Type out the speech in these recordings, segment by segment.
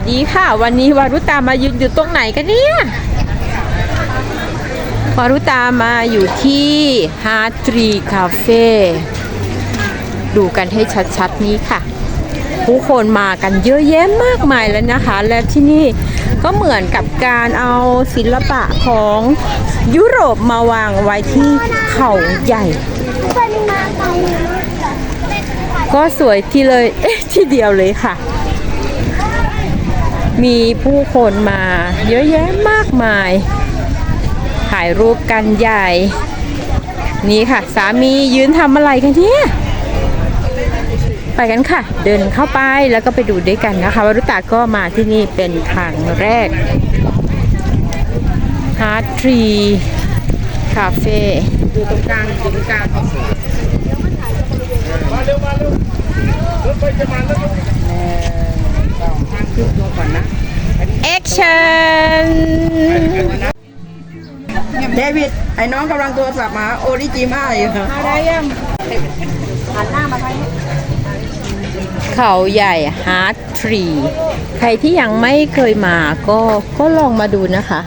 วัสดีค่ะ วันนี้วารุตามายืนอยู่ตรงไหนกันเนี่ยวารุตามาอยู่ที่ฮาร์ทรีคาเฟ่ดูกันให้ชัดๆนี้ค่ะ ผู้คนมากันเยอะแยะมากมายแล้วนะคะ และที่นี่ก็เหมือนกับการเอาศิลปะของยุโรปมาวางไว้ที่เขาใหญ่ ก็สวยที่เลยเอ๊ะที่เดียวเลยค่ะ มีผู้คนมาเยอะแยะมากมาย ถ่ายรูปกันใหญ่ นี่ค่ะ สามียืนทำอะไรกันเนี่ย ไปกันค่ะ เดินเข้าไปแล้วก็ไปดูด้วยกันนะคะวรุตาก็มาที่นี่เป็นครั้งแรก Heart Tree Cafe อยู่ตรงกลางตรงกลางมาเร็วมาเร็วรถไฟจะมาแล้วางขึ้นตัวก่อนนะ Action เดวิด ไอ้น้องกำลังโทรศัพท์มาโอริจิมาอยู่อะไรยังเขาใหญ่ Heart Tree ใครที่ยังไม่เคยมาก็ก็ลองมาดูนะคะ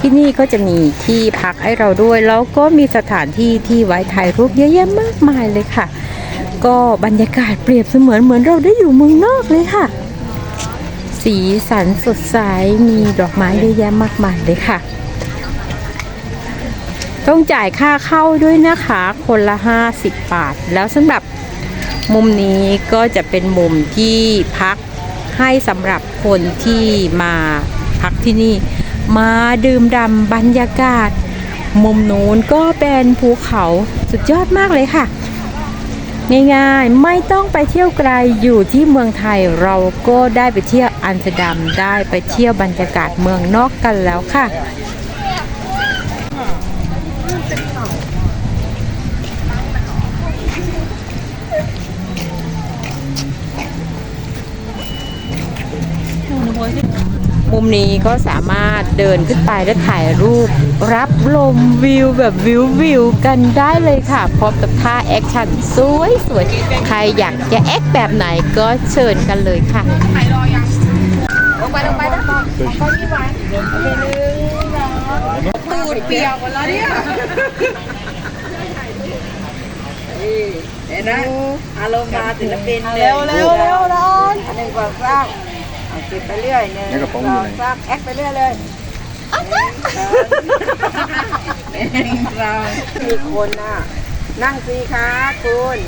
ที่นี่ก็จะมีที่พักให้เราด้วย แล้วก็มีสถานที่ที่ไว้ถ่ายรูปเยอะแยะมากมายเลยค่ะ ก็บรรยากาศเปรียบเสมือนเหมือนเราได้อยู่เมืองนอกเลยค่ะ สีสันสดใสมีดอกไม้เยอะแยะมากมายเลยค่ะ ต้องจ่ายค่าเข้าด้วยนะคะ คนละ 50 บาท แล้วสำหรับมุมนี้ก็จะเป็นมุมที่พักให้สำหรับคนที่มาพักที่นี่ มาดื่มด่ำบรรยากาศ มุมนู้นก็เป็นภูเขาสุดยอดมากเลยค่ะ ง่ายๆ ไม่ต้องไปเที่ยวไกลอยู่ที่เมืองไทยเราก็ได้ไปเที่ยวอัมสเตอร์ดัมได้ไปเที่ยวบรรยากาศเมืองนอกกันแล้วค่ะ มุมนี้ก็สามารถเดินขึ้นไปและถ่ายรูป รับลมวิวแบบวิววิวกันได้เลยค่ะ พร้อมกับท่าแอคชั่นสวยสวยใครอยากจะแอคแบบไหนก็เชิญกันเลยค่ะลงไปลงไปนะไปยี่ไว้ตูดเปียกหมดแล้วเนี่ยเห็นไหมอารมณ์มาศิลปินเร็วเร็วเร็วร้อนอันหนึ่งก่อนสร้าง เอาเก็บไปเรื่อยหนึ่งสองสร้างแอคไปเรื่อยเลยหนึ่งสองมีคนน่ะ นั่งสิคะคุณ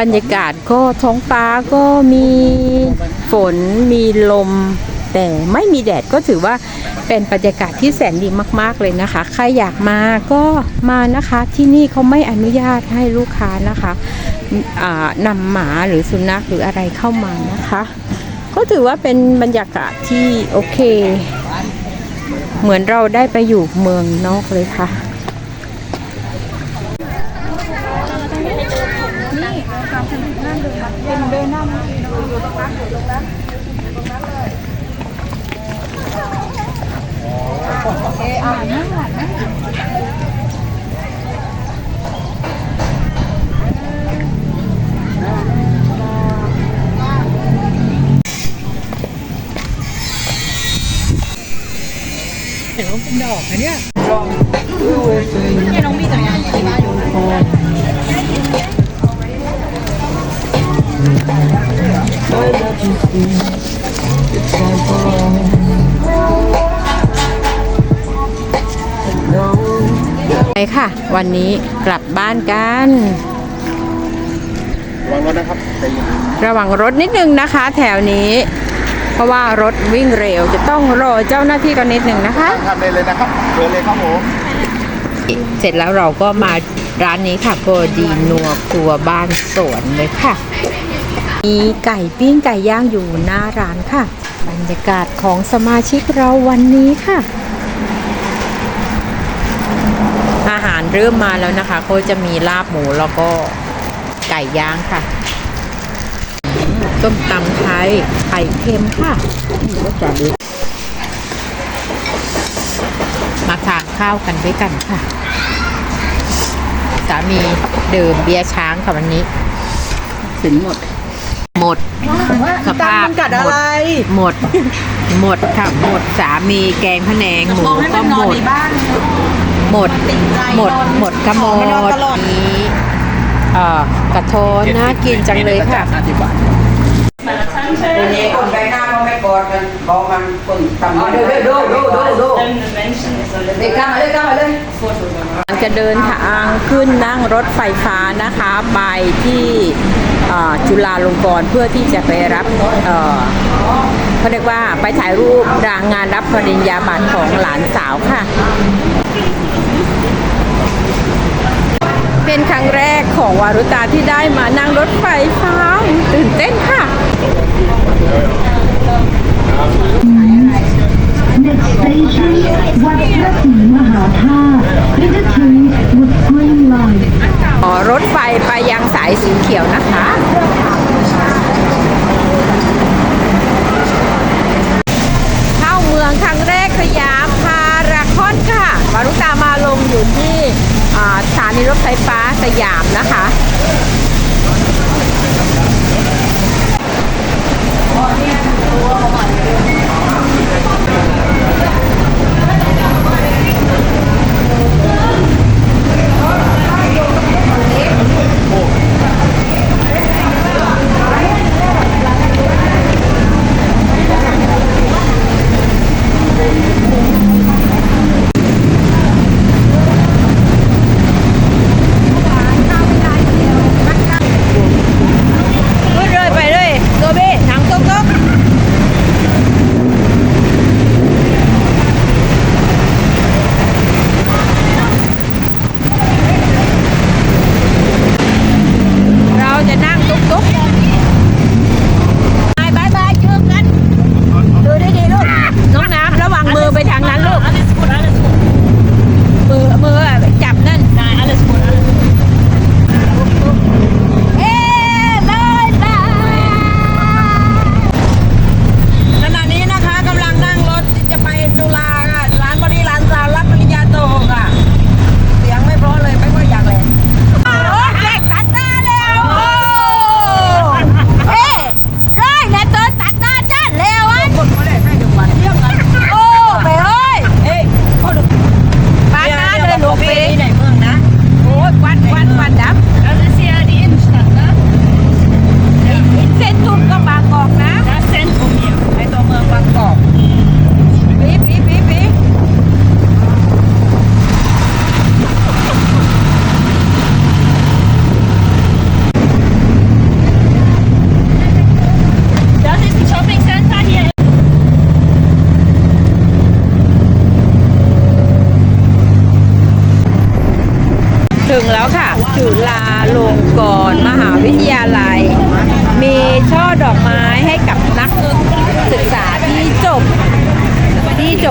บรรยากาศก็ท้องฟ้าก็มีฝนมีลม แต่ไม่มีแดดก็ถือว่าเป็นบรรยากาศที่แสนดีมาก ๆ เลยนะคะ ใครอยากมาก็มานะคะที่นี่เขาไม่อนุญาตให้ลูกค้านะคะอ่า นำหมาหรือสุนัขหรืออะไรเข้ามานะคะ ก็ถือว่าเป็นบรรยากาศที่โอเค เหมือนเราได้ไปอยู่เมืองนอกเลยค่ะเห็น ว่าเป็นดอกนะเนี่ยไปค่ะ วันนี้กลับบ้านกันวางรถนะครับใจเย็นระวังรถนิดนึงนะคะ แถวนี้ เพราะว่ารถวิ่งเร็วจะต้องรอเจ้าหน้าที่กันนิดหนึ่งนะคะทำเลยเลยนะครับเดินเลยครับผมเสร็จแล้วเราก็มาร้านนี้ค่ะโกดีนัวครัวบ้านสวนเลยค่ะ มีไก่ปิ้งไก่ย่างอยู่หน้าร้านค่ะ บรรยากาศของสมาชิกเราวันนี้ค่ะ อาหารเริ่มมาแล้วนะคะก็จะมีลาบหมูแล้วก็ไก่ย่างค่ะ ส้มตำไทยไข่เค็มค่ะรถจอดเลยมาทานข้าวกันด้วยกันค่ะ สามีดื่มเบียร์ช้างค่ะวันนี้ สินหมด หมดสภาพมันกัดอะไร หมด หมดค่ะหมดสามีแกงพะแนงหมูก็หมดหมดหมดหมดกระหมไม่นอนดตลอดนี้เอ่อกระโทนน่ากินจังเลยค่ะ ห้าสิบบาททีนี้คนไปหน้าเขาไม่กอดกันบอกมันคนทำดูดูดูดูดูเด็กกล้ามาเลยกล้ามาเลยจะเดินทางขึ้นนั่งรถไฟฟ้านะคะไปที่เอ่อจุฬาลงกรณ์เพื่อที่จะไปรับเอ่อเขาเรียกว่าไปถ่ายรูปรางงานรับปริญญาบัตรของหลานสาวค่ะ เป็นครั้งแรกของวารุตาที่ได้มานั่งรถไฟฟ้าตื่นเต้นค่ะ Next station, วัดพระศรีมหาธาตุ Interchange with Green Line. อ๋อรถไฟไปยังสายสีเขียวนะคะเข้าเมืองครั้งแรกสยามพารากอนค่ะวารุตามาลงอยู่ที่สถานีรถไฟฟ้าสยามนะคะ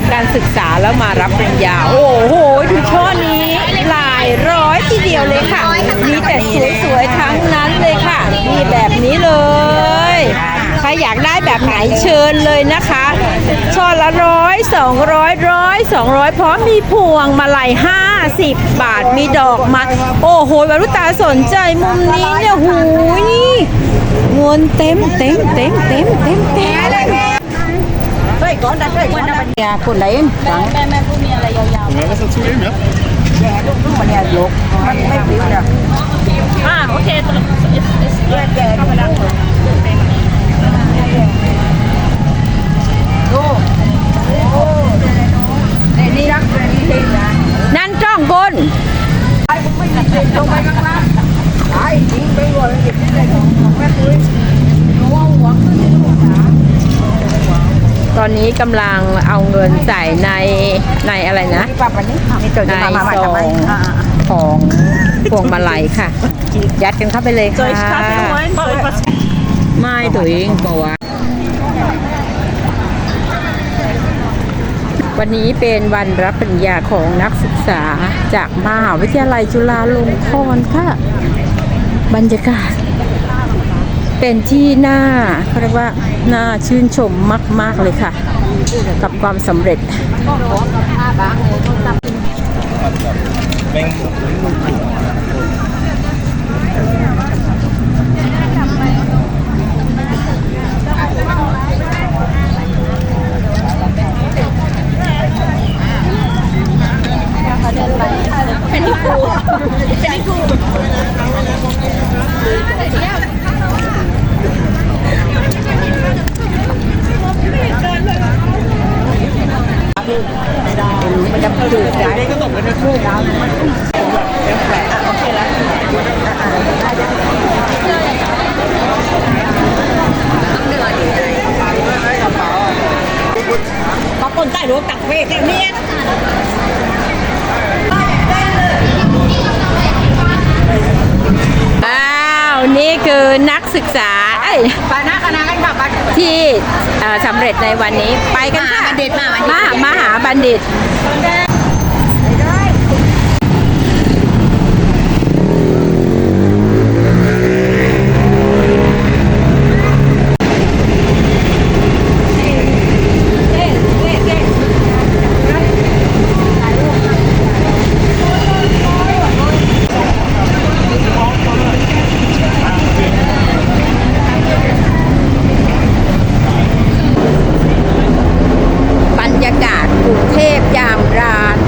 บการศึกษาแล้วมารับปริญญา โอ้โหดูช่อนี้หลายร้อยทีเดียวเลยค่ะ มีแต่สวยๆทั้งนั้นเลยค่ะมีแบบนี้เลยใครอยากได้แบบไหนเชิญเลยนะคะ ช่อละร้อยสองร้อยร้อยสองร้อยพร้อมมีพวงมาลัยห้าสิบบาทมีดอกมาโอ้โหวรุตาสนใจมุมนี้เนี่ยหูยนี่เงินเต็มเต็มเต็มเต็มเต็มเต็ม เฮ้ยก่อนนะเฮ้ยก่อนนะมันเนี่ยคนไหนสัง Ja, was dazu geben, ja? มันเนี่ยยกมันไม่ผิวเนี่ย Ah, okay, dann ist, ist, เพื่อนแกก็มาดั ตอนนี้กำลังเอาเงินใส่ในในอะไรนะที่ปาปันนี้นี่ตัวในซองของพวงมาลัยค่ะ ยัดกันเข้าไปเลยค่ะไม่ตัวเองบอกว่าวันนี้เป็นวันรับปริญญาของนักศึกษาจากมหาวิทยาลัยจุฬาลงกรณ์ค่ะ บรรยากาศ เป็นที่หน่าเขาเรียกว่า น่าชื่นชมมาก ๆ เลยค่ะ กับความสำเร็จเป็นกูเป็นกู อ้าวนี่คือนักศึกษาเอ้ยปานาคณะกันแบบที่เอ่อสำเร็จในวันนี้ไปกันค่ะมหาบัณฑิตมหาบัณฑิตมหามหาบัณฑิต บรรยากาศก อย่างราต